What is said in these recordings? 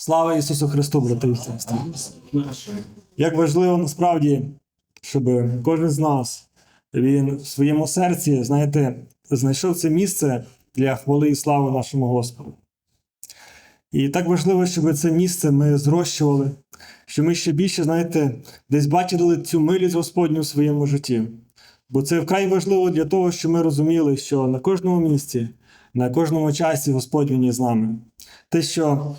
Слава Ісусу Христу, брати і сестри! Як важливо насправді, щоб кожен з нас він в своєму серці, знаєте, знайшов це місце для хвали і слави нашому Господу. І так важливо, щоб це місце ми зрощували, щоб ми ще більше, знаєте, десь бачили цю милість Господню в своєму житті. Бо це вкрай важливо для того, щоб ми розуміли, що на кожному місці, на кожному часі Господь він є з нами. Те, що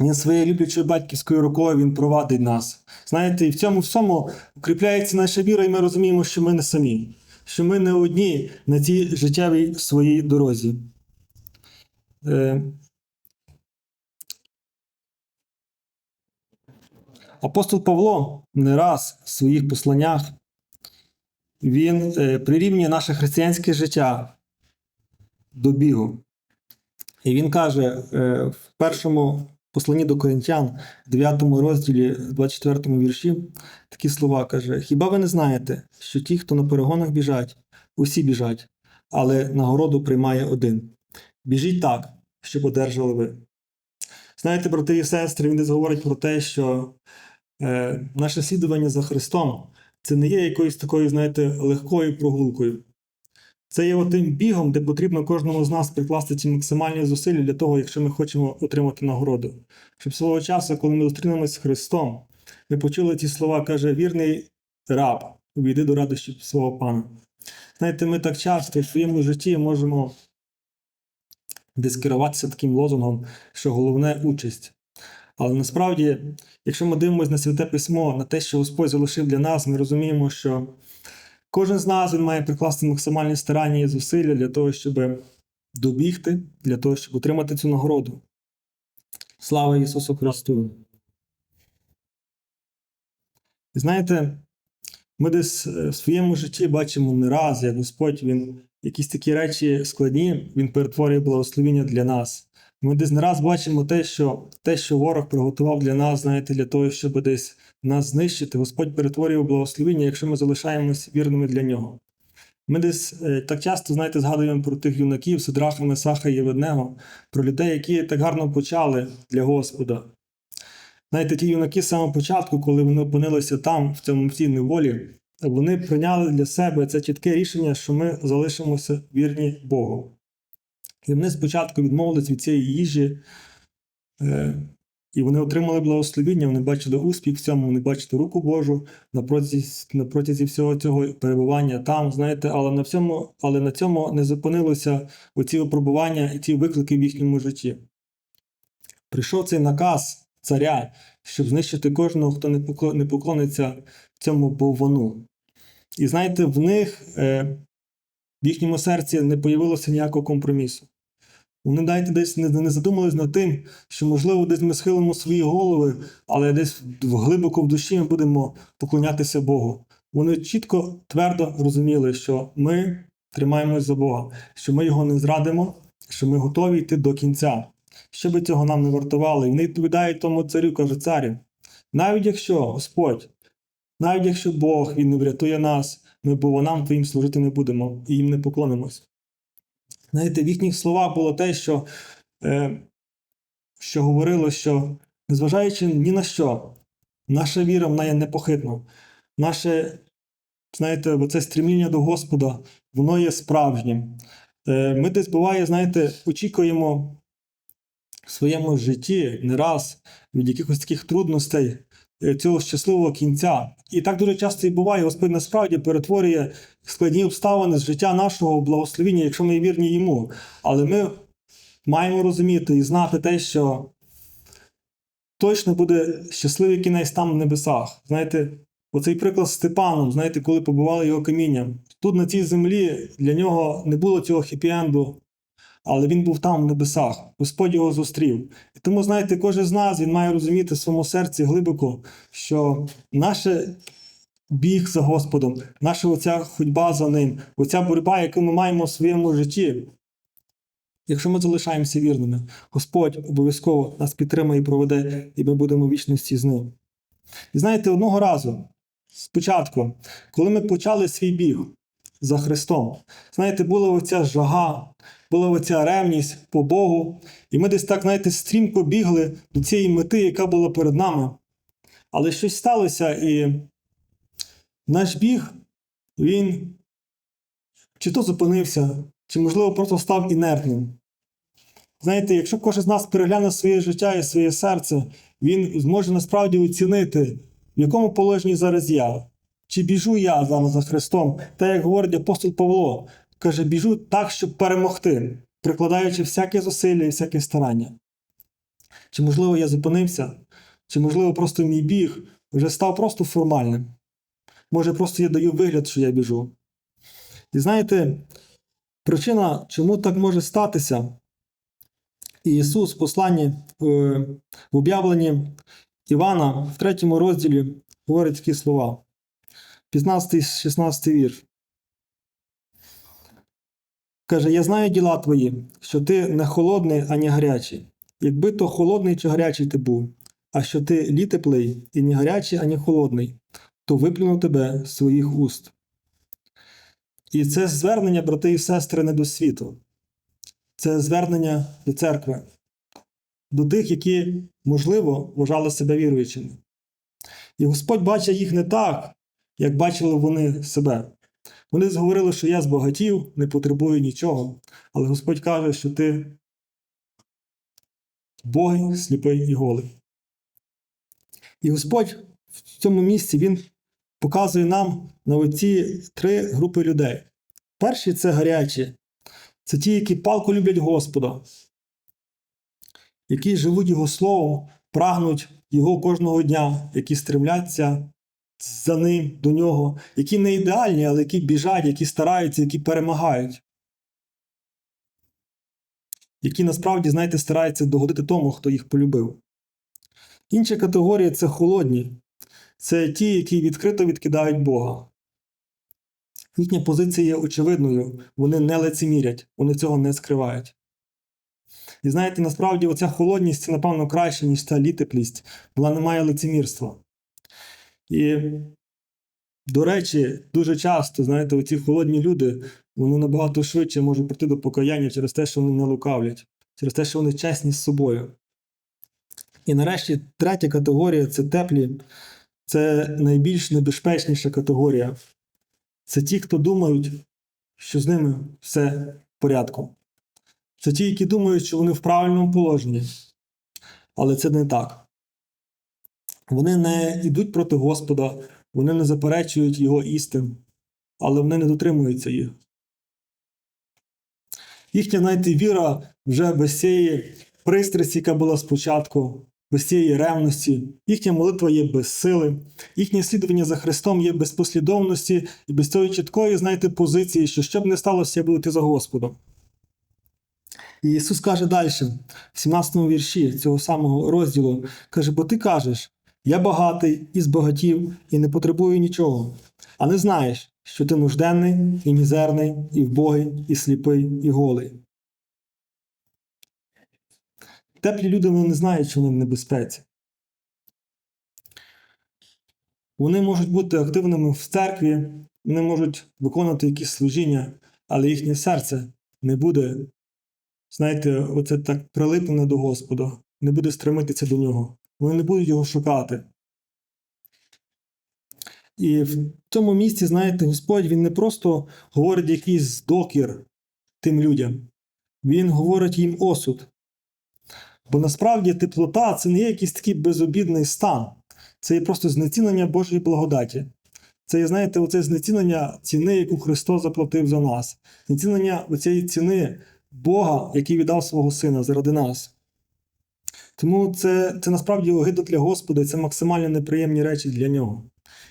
він своєю люблячою батьківською рукою він провадить нас. Знаєте, і в цьому всьому укріпляється наша віра, і ми розуміємо, що ми не самі, що ми не одні на цій життєвій своїй дорозі. Е, Апостол Павло не раз в своїх посланнях він е, прирівнює наше християнське життя до бігу. І він каже е, в першому посланні до Коринтян, 9 розділі, 24 вірші, такі слова каже: Хіба ви не знаєте, що ті, хто на перегонах біжать, усі біжать, але нагороду приймає один. Біжіть так, щоб одержали ви. Знаєте, брати і сестри, він десь говорить про те, що е, наше слідування за Христом це не є якоюсь такою, знаєте, легкою прогулкою. Це є тим бігом, де потрібно кожному з нас прикласти ці максимальні зусилля для того, якщо ми хочемо отримати нагороду. Щоб свого часу, коли ми зустрінемося з Христом, ми почули ті слова, каже, вірний раб, увійди до радощів свого пана. Знаєте, ми так часто в своєму житті можемо десь керуватися таким лозунгом, що головне участь. Але насправді, якщо ми дивимося на святе письмо, на те, що Господь залишив для нас, ми розуміємо, що кожен з нас він має прикласти максимальні старання і зусилля для того, щоб добігти, для того, щоб отримати цю нагороду. Слава Ісусу Христу! І знаєте, ми десь е, в своєму житті бачимо не раз, як Господь він якісь такі речі складні, Він перетворює благословіння для нас. Ми десь не раз бачимо те, що те, що ворог приготував для нас, знаєте, для того, щоб десь нас знищити, Господь перетворює в благословіння, якщо ми залишаємося вірними для нього. Ми десь е, так часто, знаєте, згадуємо про тих юнаків, Сидраха, Месаха і Єведнего, про людей, які так гарно почали для Господа. Знаєте, ті юнаки з самого початку, коли вони опинилися там, в цьому цій неволі, вони прийняли для себе це чітке рішення, що ми залишимося вірні Богу. І вони спочатку відмовились від цієї їжі, е, і вони отримали благословіння, вони бачили успіх в цьому, вони бачили руку Божу на протязі, на протязі всього цього перебування там, знаєте, але на всьому, але на цьому не зупинилося оці випробування і ці виклики в їхньому житті. Прийшов цей наказ царя, щоб знищити кожного, хто не поклониться цьому боввану. І знаєте, в них е, в їхньому серці не появилося ніякого компромісу. Вони дайте десь не, не задумались над тим, що, можливо, десь ми схилимо свої голови, але десь глибоко в душі ми будемо поклонятися Богу. Вони чітко, твердо розуміли, що ми тримаємось за Бога, що ми його не зрадимо, що ми готові йти до кінця. Що би цього нам не вартувало. І вони відповідають тому царю, каже царю, навіть якщо Господь, навіть якщо Бог він не врятує нас, ми бо нам твоїм служити не будемо і їм не поклонимось. Знаєте, в їхніх словах було те, що, е, що говорило, що незважаючи ні на що, наша віра вона є непохитна. Наше, знаєте, оце стріміння до Господа, воно є справжнім. Е, ми десь буває, знаєте, очікуємо в своєму житті не раз від якихось таких трудностей цього щасливого кінця. І так дуже часто і буває, Господь насправді перетворює складні обставини з життя нашого благословіння, якщо ми вірні йому. Але ми маємо розуміти і знати те, що точно буде щасливий кінець там в небесах. Знаєте, оцей приклад з Степаном, знаєте, коли побували його камінням. Тут на цій землі для нього не було цього хеппі-енду, але він був там в небесах. Господь його зустрів. І тому, знаєте, кожен з нас він має розуміти в своєму серці глибоко, що наше біг за Господом, наша оця ходьба за ним, оця боротьба, яку ми маємо в своєму житті. Якщо ми залишаємося вірними, Господь обов'язково нас підтримає і проведе, і ми будемо в вічності з ним. І знаєте, одного разу, спочатку, коли ми почали свій біг, за Христом. Знаєте, була оця жага, була оця ревність по Богу, і ми десь так, знаєте, стрімко бігли до цієї мети, яка була перед нами. Але щось сталося, і наш біг, він чи то зупинився, чи, можливо, просто став інертним. Знаєте, якщо кожен з нас перегляне своє життя і своє серце, він зможе насправді оцінити, в якому положенні зараз я. Чи біжу я зараз за Христом? Та як говорить апостол Павло, каже, біжу так, щоб перемогти, прикладаючи всяке зусилля і всяке старання. Чи, можливо, я зупинився, чи, можливо, просто мій біг вже став просто формальним. Може, просто я даю вигляд, що я біжу. І знаєте, причина, чому так може статися, Ісус в посланні е, в об'явленні Івана в третьому розділі говорить такі слова. 15-16 вірш. Каже: Я знаю діла твої, що ти не холодний, ані гарячий. Якби то холодний чи гарячий ти був, а що ти літеплий і ні гарячий, ані холодний, то виплюну тебе з своїх уст. І це звернення, брати і сестри, не до світу. Це звернення до церкви, до тих, які, можливо, вважали себе віруючими. І Господь бачить їх не так, як бачили вони себе. Вони говорили, що я збагатів, не потребую нічого. Але Господь каже, що ти Богий, сліпий і голий. І Господь в цьому місці Він показує нам на оці три групи людей. Перші це гарячі, це ті, які палко люблять Господа, які живуть Його Словом, прагнуть Його кожного дня, які стремляться за ним до нього, які не ідеальні, але які біжать, які стараються, які перемагають. Які насправді, знаєте, стараються догодити тому, хто їх полюбив. Інша категорія це холодні. Це ті, які відкрито відкидають Бога. Їхня позиція є очевидною, вони не лицемірять, вони цього не скривають. І знаєте, насправді оця холодність це, напевно, краще, ніж та літеплість, вона не має лицемірства. І, до речі, дуже часто, знаєте, оці холодні люди, вони набагато швидше можуть прийти до покаяння через те, що вони не лукавлять, через те, що вони чесні з собою. І нарешті третя категорія це теплі, це найбільш небезпечніша категорія. Це ті, хто думають, що з ними все в порядку. Це ті, які думають, що вони в правильному положенні. Але це не так. Вони не йдуть проти Господа, вони не заперечують Його істин, але вони не дотримуються їх. Їхня, знаєте, віра вже без цієї пристрасті, яка була спочатку, без цієї ревності, їхня молитва є без сили, їхнє слідування за Христом є без послідовності і без цієї чіткої, знаєте, позиції, що що б не сталося, я буду йти за Господом. І Ісус каже далі, в 17 вірші цього самого розділу, каже: бо ти кажеш, я багатий і збагатів, і не потребую нічого, а не знаєш, що ти нужденний, і мізерний, і вбогий, і сліпий, і голий. Теплі люди вони не знають, що вони в небезпеці. Вони можуть бути активними в церкві, вони можуть виконувати якісь служіння, але їхнє серце не буде, знаєте, оце так прилиплене до Господа, не буде стремитися до нього. Вони не будуть його шукати. І в цьому місці, знаєте, Господь Він не просто говорить якийсь докір тим людям, Він говорить їм осуд. Бо насправді теплота це не є якийсь такий безобідний стан, це є просто знецінення Божої благодаті. Це є, знаєте, оце знецінення ціни, яку Христос заплатив за нас, знецінення оцієї ціни Бога, який віддав свого Сина заради нас. Тому це, це насправді огида для Господа, і це максимально неприємні речі для нього.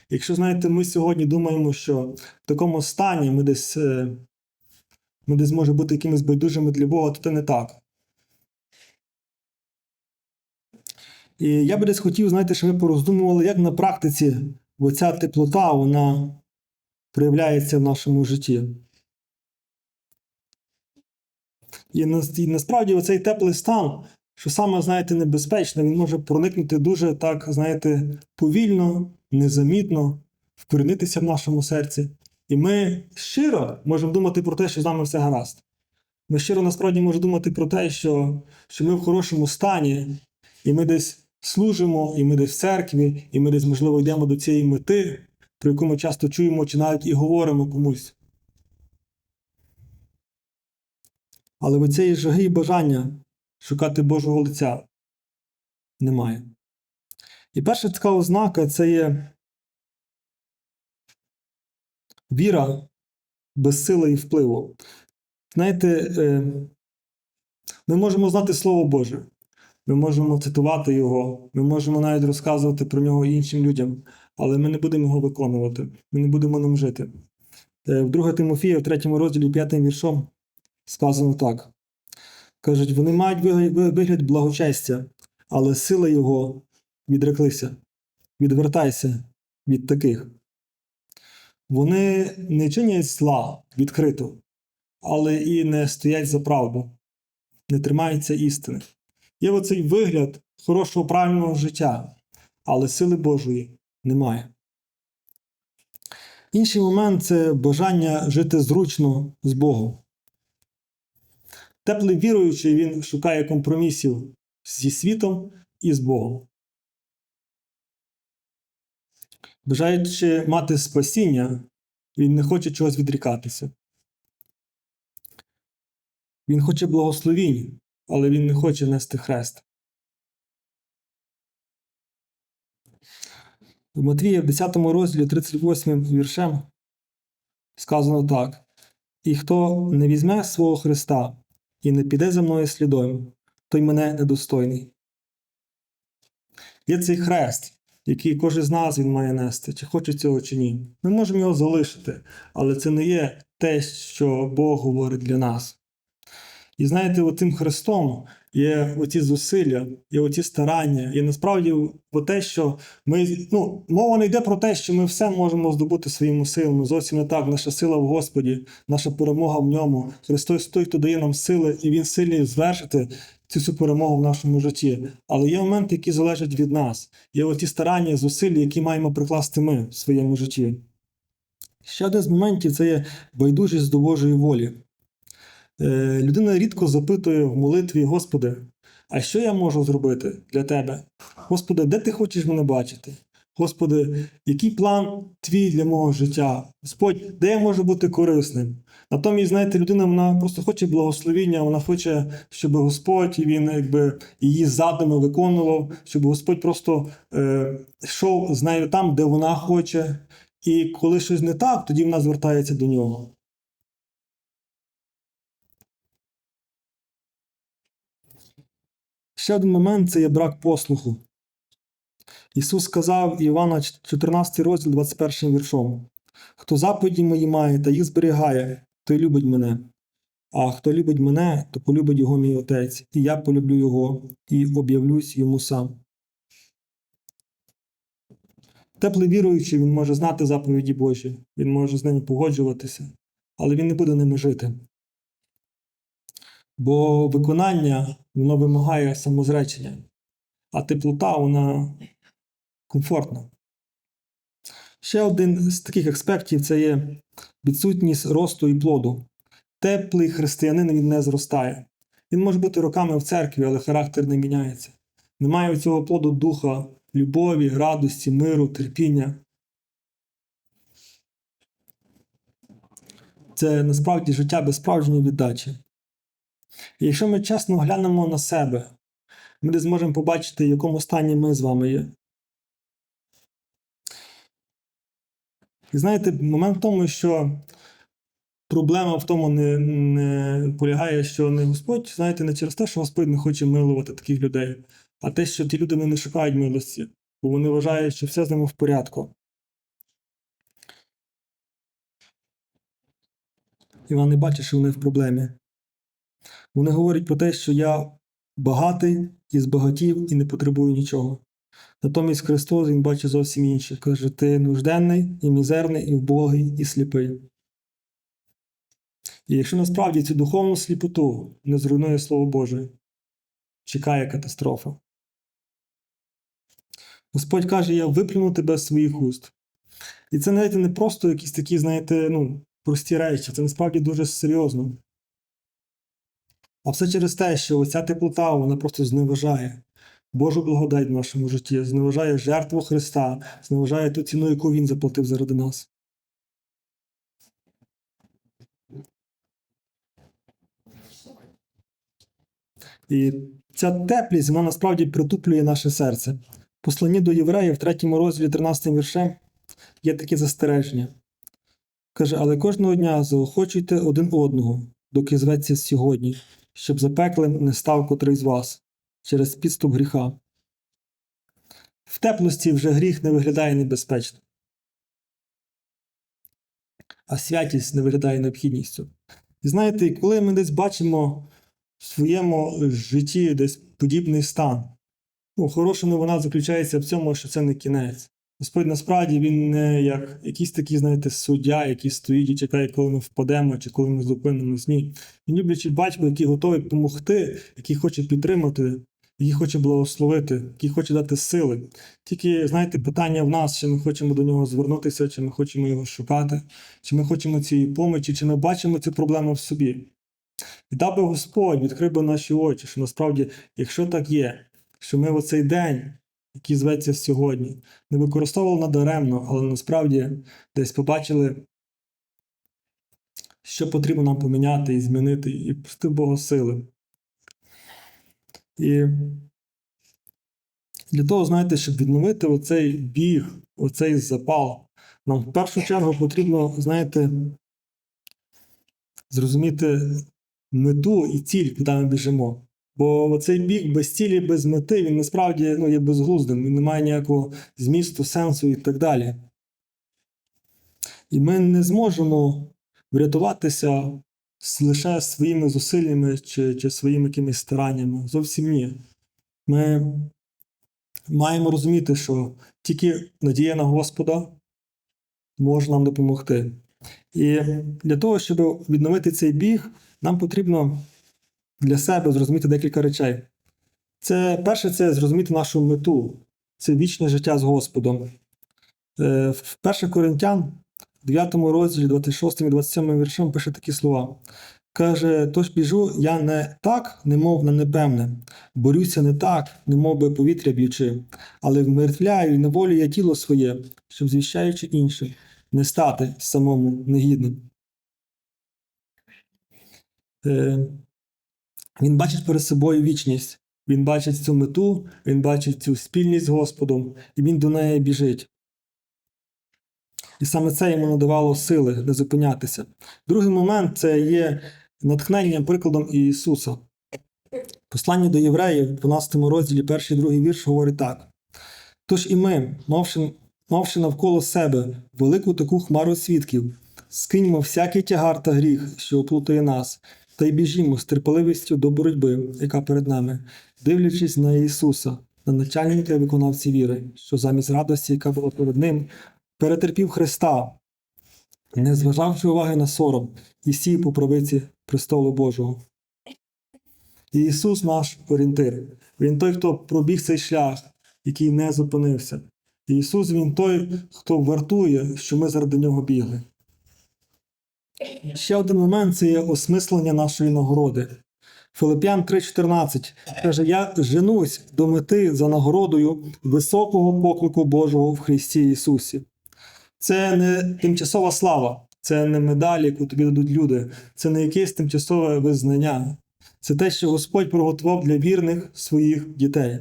Якщо знаєте, ми сьогодні думаємо, що в такому стані ми десь, е, ми десь може бути якимись байдужими для Бога, то це не так. І я би десь хотів, знаєте, щоб ви пороздумували, як на практиці оця теплота вона проявляється в нашому житті. І насправді оцей теплий стан, що саме, знаєте, небезпечне, він може проникнути дуже так, знаєте, повільно, незамітно, вкорінитися в нашому серці І ми щиро можемо думати про те, що з нами все гаразд. Ми щиро насправді можемо думати про те, що, що ми в хорошому стані, і ми десь служимо, і ми десь в церкві, і ми десь, можливо, йдемо до цієї мети, про яку ми часто чуємо чи навіть і говоримо комусь. Але цієї жаги і бажання шукати Божого лиця немає. І перша така ознака це є віра без сили і впливу. Знаєте, е, ми можемо знати Слово Боже, ми можемо цитувати Його, ми можемо навіть розказувати про нього іншим людям, але ми не будемо його виконувати, ми не будемо ним жити. Е, В 2 Тимофія, в 3 розділі 5 віршом сказано так. Кажуть, вони мають вигляд- благочестя, але сила його відреклися. Відвертайся від таких. Вони не чинять зла відкрито, але і не стоять за правду, не тримаються істини. Є оцей вигляд хорошого правильного життя, але сили Божої немає. Інший момент це бажання жити зручно з Богом. Теплий віруючий він шукає компромісів зі світом і з Богом. Бажаючи мати спасіння, він не хоче чогось відрікатися. Він хоче благословінь, але він не хоче нести хрест. В Матвія в 10 розділі 38 віршем сказано так: І хто не візьме свого Христа і не піде за мною слідом, той мене недостойний. Є цей хрест, який кожен з нас він має нести, чи хоче цього, чи ні. Ми можемо його залишити, але це не є те, що Бог говорить для нас. І знаєте, отим хрестом є оці зусилля, є оці старання, і насправді о те, що ми, ну, мова не йде про те, що ми все можемо здобути своїми силами. Зовсім не так. Наша сила в Господі, наша перемога в ньому. Христос той, хто дає нам сили, і Він сильний звершити цю перемогу в нашому житті. Але є моменти, які залежать від нас. Є оті старання, зусилля, які маємо прикласти ми в своєму житті. Ще один з моментів це є байдужість до Божої волі. Е, людина рідко запитує в молитві, Господи, а що я можу зробити для Тебе? Господи, де ти хочеш мене бачити? Господи, який план твій для мого життя? Господь, де я можу бути корисним? Натомість, знаєте, людина вона просто хоче благословіння, вона хоче, щоб Господь він якби її задуми виконував, щоб Господь просто е, йшов з нею там, де вона хоче. І коли щось не так, тоді вона звертається до нього. Ще один момент це є брак послуху. Ісус сказав Івана 14 розділ 21 віршом: Хто заповіді мої має та їх зберігає, той любить мене. А хто любить мене, то полюбить його мій Отець, і я полюблю його, і об'явлюсь йому сам. Теплий віруючий, він може знати заповіді Божі, він може з ними погоджуватися, але він не буде ними жити. Бо виконання воно вимагає самозречення, а теплота вона комфортна. Ще один з таких аспектів це є відсутність росту і плоду. Теплий християнин він не зростає. Він може бути роками в церкві, але характер не міняється. Немає у цього плоду духа, любові, радості, миру, терпіння. Це насправді життя без справжньої віддачі. І якщо ми чесно глянемо на себе, ми не зможемо побачити, в якому стані ми з вами є. І знаєте, момент в тому, що проблема в тому не, не полягає, що не Господь, знаєте, не через те, що Господь не хоче милувати таких людей, а те, що ті люди не шукають милості, бо вони вважають, що все з ними в порядку. І вони бачать, що вони в проблемі. Вони говорять про те, що я багатий і збагатів і не потребую нічого. Натомість Христос Він бачить зовсім інше. Каже, ти нужденний, і мізерний, і вбогий, і сліпий. І якщо насправді цю духовну сліпоту не зруйнує Слово Боже, чекає катастрофа. Господь каже: Я виплюну тебе з своїх уст. І це навіть не просто якісь такі, знаєте, ну, прості речі, це насправді дуже серйозно. А все через те, що оця теплота, вона просто зневажає Божу благодать в нашому житті, зневажає жертву Христа, зневажає ту ціну, яку Він заплатив заради нас. І ця теплість, вона насправді притуплює наше серце. В посланні до євреїв, в третьому розділі 13 віршем, є таке застереження. Каже, але кожного дня заохочуйте один одного, доки зветься сьогодні, щоб запеклим не став котрий з вас через підступ гріха. В теплості вже гріх не виглядає небезпечно, а святість не виглядає необхідністю. І знаєте, коли ми десь бачимо в своєму житті десь подібний стан, ну, хороша новина заключається в цьому, що це не кінець. Господь насправді він не як якийсь такий, знаєте, суддя, який стоїть і чекає, коли ми впадемо, чи коли ми зупинимось. Ні. Він люблячий батько, який готовий допомогти, який хоче підтримати, який хоче благословити, який хоче дати сили. Тільки, знаєте, питання в нас, чи ми хочемо до нього звернутися, чи ми хочемо його шукати, чи ми хочемо цієї помочі, чи ми бачимо цю проблему в собі. І дав би Господь відкрив би наші очі, що насправді, якщо так є, що ми в оцей день, який зветься сьогодні, не використовували надаремно, але насправді десь побачили, що потрібно нам поміняти і змінити, і прости Бога сили. І для того, знаєте, щоб відновити оцей біг, оцей запал, нам в першу чергу потрібно, знаєте, зрозуміти мету і ціль, куди ми біжимо. Бо цей біг без цілі, без мети, він насправді ну, є безглуздим, він не має ніякого змісту, сенсу і так далі. І ми не зможемо врятуватися лише своїми зусиллями чи, чи своїми якимись стараннями. Зовсім ні. Ми маємо розуміти, що тільки надія на Господа може нам допомогти. І для того, щоб відновити цей біг, нам потрібно для себе зрозуміти декілька речей. Це перше, це зрозуміти нашу мету, це вічне життя з Господом. Е, В 1 Коринтян, 9 розділі, 26 і 27 віршем пише такі слова. Каже: Тож біжу я не так, немов на непевне, борюся не так, немов би повітря б'ючи, але вмертвляю і неволю я тіло своє, щоб звіщаючи інших, не стати самому негідним. Він бачить перед собою вічність, він бачить цю мету, він бачить цю спільність з Господом, і він до неї біжить. І саме це йому надавало сили не зупинятися. Другий момент це є натхненням прикладом Ісуса. Послання до євреїв, в 12 розділі, перший другий вірш говорить так. Тож і ми, мавши, мавши навколо себе велику таку хмару свідків, скиньмо всякий тягар та гріх, що оплутає нас, та й біжімо з терпеливістю до боротьби, яка перед нами, дивлячись на Ісуса, на начальника і виконавці віри, що замість радості, яка була перед ним, перетерпів Христа, не зважавши уваги на сором, і сів по правиці престолу Божого. Ісус наш орієнтир. Він той, хто пробіг цей шлях, який не зупинився. Ісус Він той, хто вартує, що ми заради нього бігли. Ще один момент це є осмислення нашої нагороди. Филип'ян 3,14 каже: Я женусь до мети за нагородою високого поклику Божого в Христі Ісусі. Це не тимчасова слава, це не медаль, яку тобі дадуть люди, це не якесь тимчасове визнання. Це те, що Господь приготував для вірних своїх дітей.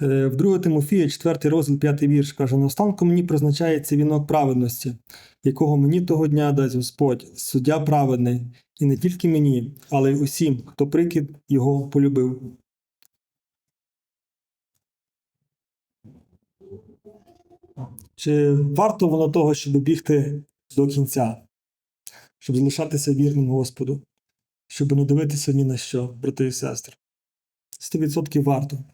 В 2 Тимофія, 4 розділ, 5 вірш каже: Наостанку мені призначається вінок праведності, якого мені того дня дасть Господь, суддя праведний, і не тільки мені, але й усім, хто прикид його полюбив. Чи варто воно того, щоб бігти до кінця, щоб залишатися вірним Господу, щоб не дивитися ні на що, брати і сестри? 100% варто.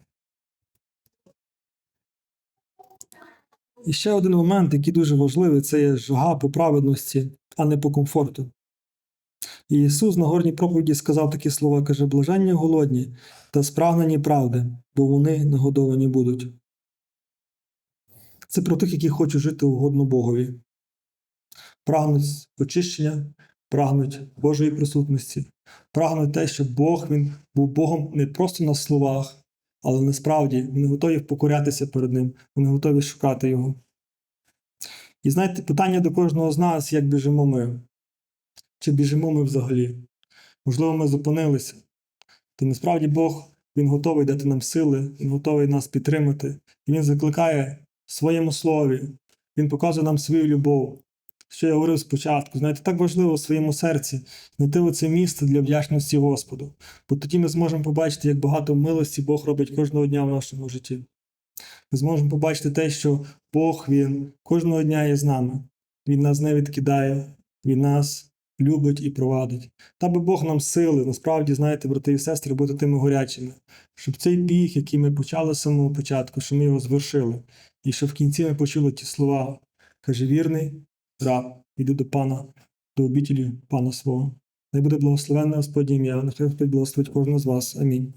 І ще один момент, який дуже важливий, це є жага по праведності, а не по комфорту. Ісус на горній проповіді сказав такі слова: каже: блаженні голодні та спрагнені правди, бо вони нагодовані будуть. Це про тих, які хочуть жити угодно Богові. Прагнуть очищення, прагнуть Божої присутності, прагнуть те, щоб Бог він був Богом не просто на словах, але насправді вони готові покорятися перед Ним, вони готові шукати Його. І знаєте, питання до кожного з нас, як біжимо ми? Чи біжимо ми взагалі? Можливо, ми зупинилися. То насправді Бог Він готовий дати нам сили, Він готовий нас підтримати. І Він закликає в своєму слові. Він показує нам свою любов. Що я говорив спочатку, знаєте, так важливо в своєму серці знайти оце місце для вдячності Господу. Бо тоді ми зможемо побачити, як багато милості Бог робить кожного дня в нашому житті. Ми зможемо побачити те, що Бог Він кожного дня є з нами. Він нас не відкидає, Він нас любить і провадить. Та би Бог нам сили, насправді, знаєте, брати і сестри, бути тими горячими, щоб цей біг, який ми почали з самого початку, щоб ми його звершили, і щоб в кінці ми почули ті слова. Каже, вірний раб, іди до пана, до обітелі пана свого. Най буде благословенне Господнє ім'я, нехай Господь благословить кожного з вас. Амінь.